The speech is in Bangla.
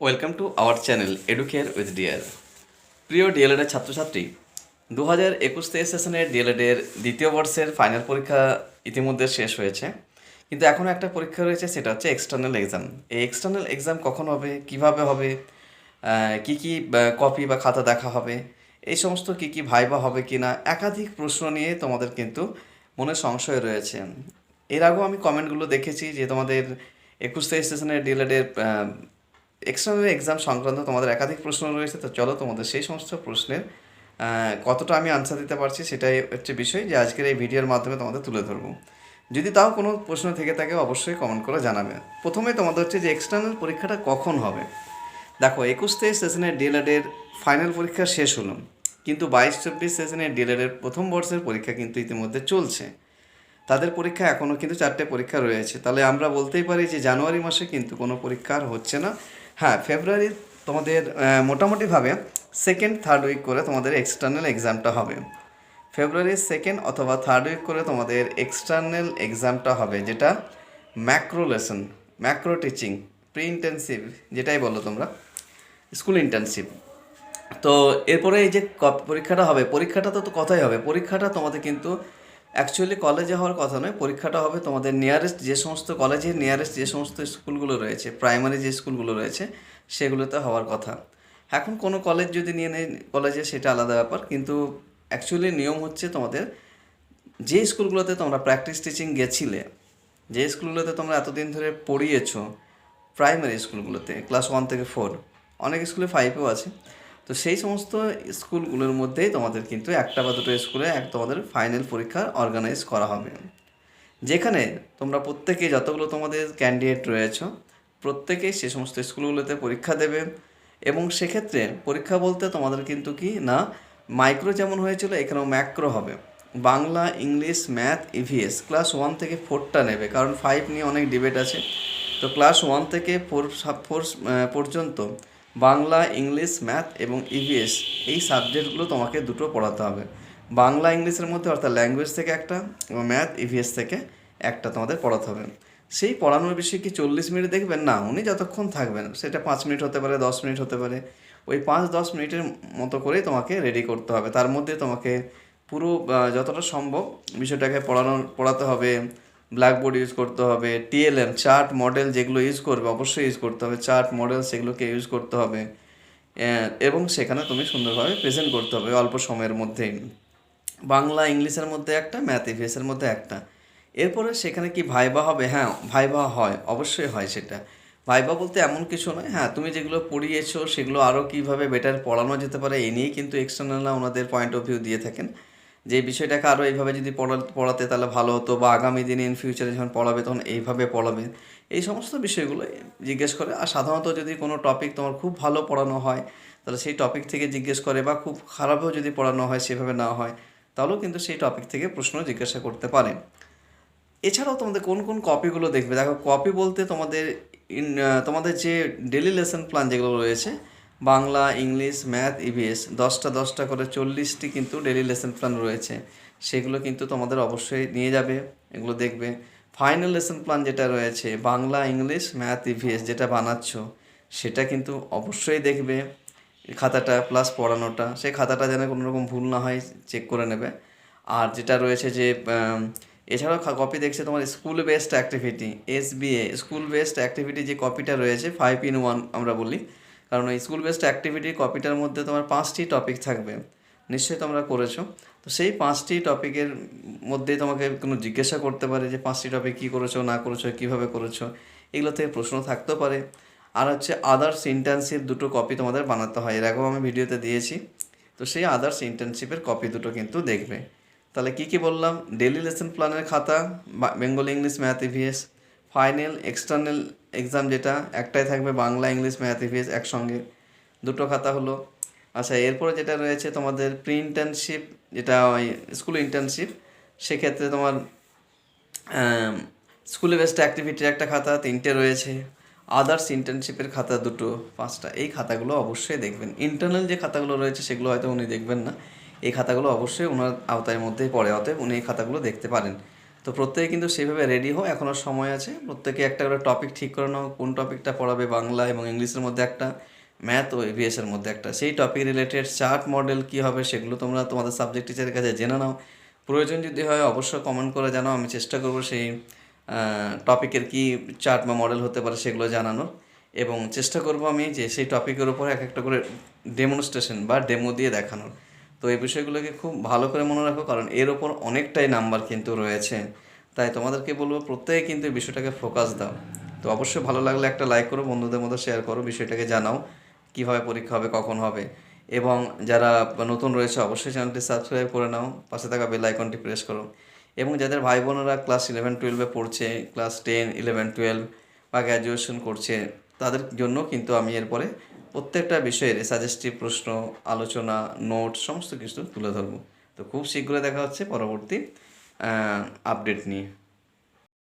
Welcome to our channel Educare with dear প্রিয় ডিএলএডের ছাত্রছাত্রী দু হাজার একুশ তেইশ সেশনের ডিএলএডের দ্বিতীয় বর্ষের ফাইনাল পরীক্ষা ইতিমধ্যে শেষ হয়েছে। কিন্তু এখনও একটা পরীক্ষা রয়েছে, সেটা হচ্ছে এক্সটার্নাল এক্সাম এই এক্সটার্নাল এক্সাম কখন হবে, কীভাবে হবে কি কি কপি বা খাতা দেখা হবে, এই সমস্ত কি কি ভাইবা হবে কি না একাধিক প্রশ্ন নিয়ে তোমাদের কিন্তু মনে সংশয় রয়েছে। এর আগেও আমি কমেন্টগুলো দেখেছি যে তোমাদের একুশ তেইশ সেশনের ডিএলএডের এক্সটার্নাল এক্সাম সংক্রান্ত তোমাদের একাধিক প্রশ্ন রয়েছে, তো চলো তোমাদের সেই সমস্ত প্রশ্নের কতটা আমি আনসার দিতে পারছি সেটাই হচ্ছে বিষয় যে আজকের এই ভিডিওর মাধ্যমে তোমাদের তুলে ধরবো। যদি তাও কোনো প্রশ্ন থেকে থাকে অবশ্যই কমেন্ট করে জানাবে। প্রথমে তোমাদের হচ্ছে যে এক্সটার্নাল পরীক্ষাটা কখন হবে? দেখো, একুশ তেইশ সেশনের ডিএলএডের ফাইনাল পরীক্ষা শেষ হলো, কিন্তু বাইশ চব্বিশ সেশনের ডিএলএডের প্রথম বর্ষের পরীক্ষা কিন্তু ইতিমধ্যে চলছে। তাদের পরীক্ষা এখনও কিন্তু চারটে পরীক্ষা রয়েছে। তাহলে আমরা বলতেই পারি যে জানুয়ারি মাসে কিন্তু কোনো পরীক্ষা আর হচ্ছে না। হ্যাঁ ফেব্রুয়ারি তোমাদের মোটামুটিভাবে সেকেন্ড থার্ড উইক করে তোমাদের এক্সটার্নাল এক্সামটা হবে। ফেব্রুয়ারির সেকেন্ড অথবা থার্ড উইক করে তোমাদের এক্সটার্নাল এক্সামটা হবে, যেটা macro lesson macro teaching pre intensive যেটাই বলো তোমরা স্কুল ইন্টার্নশিপ তো এরপরে এই যে পরীক্ষাটা হবে, পরীক্ষাটা তো কথাই হবে, পরীক্ষাটা তোমাদের কিন্তু অ্যাকচুয়ালি কলেজে হওয়ার কথা নয়, পরীক্ষাটা হবে তোমাদের নিয়ারেস্ট যে সমস্ত কলেজের নিয়ারেস্ট যে সমস্ত স্কুলগুলো রয়েছে প্রাইমারি যে স্কুলগুলো রয়েছে, সেগুলোতে হওয়ার কথা। এখন কোনো কলেজ যদি নিয়ে নেয় কলেজে সেটা আলাদা ব্যাপার, কিন্তু অ্যাকচুয়ালি নিয়ম হচ্ছে তোমাদের, যে স্কুলগুলোতে তোমরা প্র্যাকটিস টিচিং গেছিলে, যে স্কুলগুলোতে তোমরা এতদিন ধরে পড়িয়েছো প্রাইমারি স্কুলগুলোতে ক্লাস ওয়ান থেকে ফোর অনেক স্কুলে ফাইভেও আছে। তো সেই সমস্ত স্কুলগুলোর মধ্যেই তোমাদের কিন্তু একটা বা দুটো স্কুলে এক তোমাদের ফাইনাল পরীক্ষা অর্গানাইজ করা হবে। যেখানে তোমরা প্রত্যেকে যতগুলো তোমাদের ক্যান্ডিডেট রয়েছে, প্রত্যেকেই সে সমস্ত স্কুলগুলোতে পরীক্ষা দেবে এবং সেক্ষেত্রে পরীক্ষা বলতে তোমাদের কিন্তু কি না মাইক্রো যেমন হয়েছিল, এখানেও ম্যাক্রো হবে। Bangla, English math EVS class one থেকে ফোরটা নেবে, কারণ ফাইভ নিয়ে অনেক ডিবেট আছে। তো ক্লাস ওয়ান থেকে ফোর ফোর পর্যন্ত বাংলা, ইংলিশ, ম্যাথ এবং ইভিএস এই সাবজেক্টগুলো তোমাকে দুটো পড়াতে হবে। বাংলা, ইংলিশের মধ্যে অর্থাৎ ল্যাঙ্গুয়েজ থেকে একটা এবং ম্যাথ ইভিএস থেকে একটা তোমাদের পড়াতে হবে। সেই পড়ানোর বিষয়ে কি চল্লিশ মিনিট দেখবেন? না, উনি যতক্ষণ থাকবেন, সেটা পাঁচ মিনিট হতে পারে, দশ মিনিট হতে পারে। ওই পাঁচ, দশ মিনিটের মতো করেই তোমাকে রেডি করতে হবে। তার মধ্যে তোমাকে পুরো যতটা সম্ভব বিষয়টাকে পড়ানো পড়াতে হবে। ব্ল্যাকবোর্ড ইউজ করতে হবে টিএলএম চার্ট মডেল যেগুলো ইউজ করবে, অবশ্যই ইউজ করতে হবে। চার্ট মডেল সেগুলোকে ইউজ করতে হবে। এবং সেখানে তুমি সুন্দরভাবে প্রেজেন্ট করতে হবে অল্প সময়ের মধ্যেই। বাংলা, ইংলিশের মধ্যে একটা ম্যাথ ইভিএসের মধ্যে একটা। এরপরে সেখানে কি ভাইবা হবে? হ্যাঁ ভাইবা হয়, অবশ্যই হয় সেটা। ভাইবা বলতে এমন কিছু নয়। হ্যাঁ তুমি যেগুলো পড়িয়েছো, সেগুলো আরও কীভাবে বেটার পড়ানো যেতে পারে, এ নিয়েই কিন্তু এক্সটার্নালরা ওনাদের পয়েন্ট অফ ভিউ দিয়ে থাকেন। যে বিষয়টাকে আরও এইভাবে যদি পড়া পড়াতে তাহলে ভালো হতো বা আগামী দিনে ইন ফিউচারে যখন পড়াবে তখন এইভাবে পড়াবে। এই সমস্ত বিষয়গুলো জিজ্ঞেস করে। আর সাধারণত যদি কোনো টপিক তোমার খুব ভালো পড়ানো হয়, তাহলে সেই টপিক থেকে জিজ্ঞেস করে বা খুব খারাপও যদি পড়ানো হয় সেভাবে না হয়, তাহলেও কিন্তু সেই টপিক থেকে প্রশ্ন জিজ্ঞাসা করতে পারে। এছাড়াও তোমাদের কোন কোন কপিগুলো দেখবে? দেখো কপি বলতে তোমাদের ইন তোমাদের যে ডেলি লেসন প্ল্যান যেগুলো রয়েছে বাংলা, ইংলিশ, ম্যাথ ইভিএস দশটা দশটা করে চল্লিশটি কিন্তু ডেলি লেসন প্ল্যান রয়েছে। সেগুলো কিন্তু তোমাদের অবশ্যই নিয়ে যাবে, এগুলো দেখবে। ফাইনাল লেসন প্ল্যান যেটা রয়েছে, বাংলা, ইংলিশ, ম্যাথ ইভিএস যেটা বানাচ্ছ, সেটা কিন্তু অবশ্যই দেখবে। খাতাটা প্লাস পড়ানোটা, সেই খাতাটা যেন কোনো রকম ভুল না হয় চেক করে নেবে। আর যেটা রয়েছে যে এছাড়াও কপি দেখছে তোমার school based activity S SBA school based activity যে কপিটা রয়েছে ফাইভ ইন ওয়ান আমরা বলি কারণ ওই স্কুল বেসড অ্যাক্টিভিটি কপিটার মধ্যে তোমার পাঁচটি টপিক থাকবে। নিশ্চয়ই তোমরা করেছ। তো সেই পাঁচটি টপিকের মধ্যেই তোমাকে কোনো জিজ্ঞাসা করতে পারে যে পাঁচটি টপিক কী করেছ, না করেছ, কীভাবে করেছ? এগুলো থেকে প্রশ্ন থাকতেও পারে। আর হচ্ছে আদার্স ইন্টার্নশিপ দুটো কপি তোমাদের বানাতে হয়। এর আগেও আমি ভিডিওতে দিয়েছি। তো সেই আদার্স ইন্টার্নশিপের কপি দুটো কিন্তু দেখবে। তাহলে কি কি বললাম? ডেলি লেসন প্ল্যানের খাতা Bengal English math EVS final external exam যেটা, একটাই থাকবে বাংলা, ইংলিশ ম্যাথ একসঙ্গে। দুটো খাতা হলো। আচ্ছা এরপরে যেটা রয়েছে তোমাদের প্রি ইন্টার্নশিপ যেটা ওই স্কুল ইন্টার্নশিপ সেক্ষেত্রে তোমার স্কুলে বেস্ট অ্যাক্টিভিটির একটা খাতা, তিনটে রয়েছে। আদার্স ইন্টার্নশিপের খাতা দুটো, পাঁচটা। এই খাতাগুলো অবশ্যই দেখবেন। ইন্টারনাল যে খাতাগুলো রয়েছে, সেগুলো হয়তো উনি দেখবেন না। এই খাতাগুলো অবশ্যই ওনার আওতায় মধ্যেই পড়ে, অতএব উনি এই খাতাগুলো দেখতে পারেন। তো প্রত্যেকে কিন্তু সেইভাবে রেডি হও এখনও সময় আছে। প্রত্যেকে একটা করে টপিক ঠিক করে নাও, কোন টপিকটা পড়াবে বাংলা এবং ইংলিশের মধ্যে একটা ম্যাথ ও এভিএস এর মধ্যে একটা। সেই টপিক রিলেটেড চার্ট মডেল কী হবে সেগুলো তোমরা তোমাদের সাবজেক্ট টিচারের কাছে জেনে নাও। প্রয়োজন যদি হয় অবশ্যই কমেন্ট করে জানাও, আমি চেষ্টা করব সেই টপিকের কি চার্ট বা মডেল হতে পারে সেগুলো জানানোর। এবং চেষ্টা করব আমি যে সেই টপিকের উপর এক একটা করে ডেমনস্ট্রেশন বা ডেমো দিয়ে দেখানোর। তো এই বিষয়গুলোকে খুব ভালো করে মনে রাখো, কারণ এর ওপর অনেকটাই নাম্বার কিন্তু রয়েছে। তাই তোমাদেরকে বলব, প্রত্যেকে কিন্তু এই বিষয়টাকে ফোকাস দাও। তো অবশ্যই ভালো লাগলে একটা লাইক করো, বন্ধুদের মধ্যে শেয়ার করো, বিষয়টাকে জানাও, কীভাবে পরীক্ষা হবে, কখন হবে। এবং যারা নতুন রয়েছে, অবশ্যই চ্যানেলটি সাবস্ক্রাইব করে নাও, পাশে থাকা বেল আইকনটি প্রেস করো। এবং যাদের ভাই বোনেরা ক্লাস ইলেভেন টুয়েলভে পড়ছে ক্লাস টেন ইলেভেন টুয়েলভ বা গ্র্যাজুয়েশন করছে, তাদের জন্য কিন্তু আমি এরপরে প্রত্যেকটা বিষয়ের সাজেস্টিভ প্রশ্ন, আলোচনা নোট সমস্ত কিছু তুলে ধরবো। তো খুব শীঘ্রই দেখা হচ্ছে পরবর্তী আপডেট নিয়ে।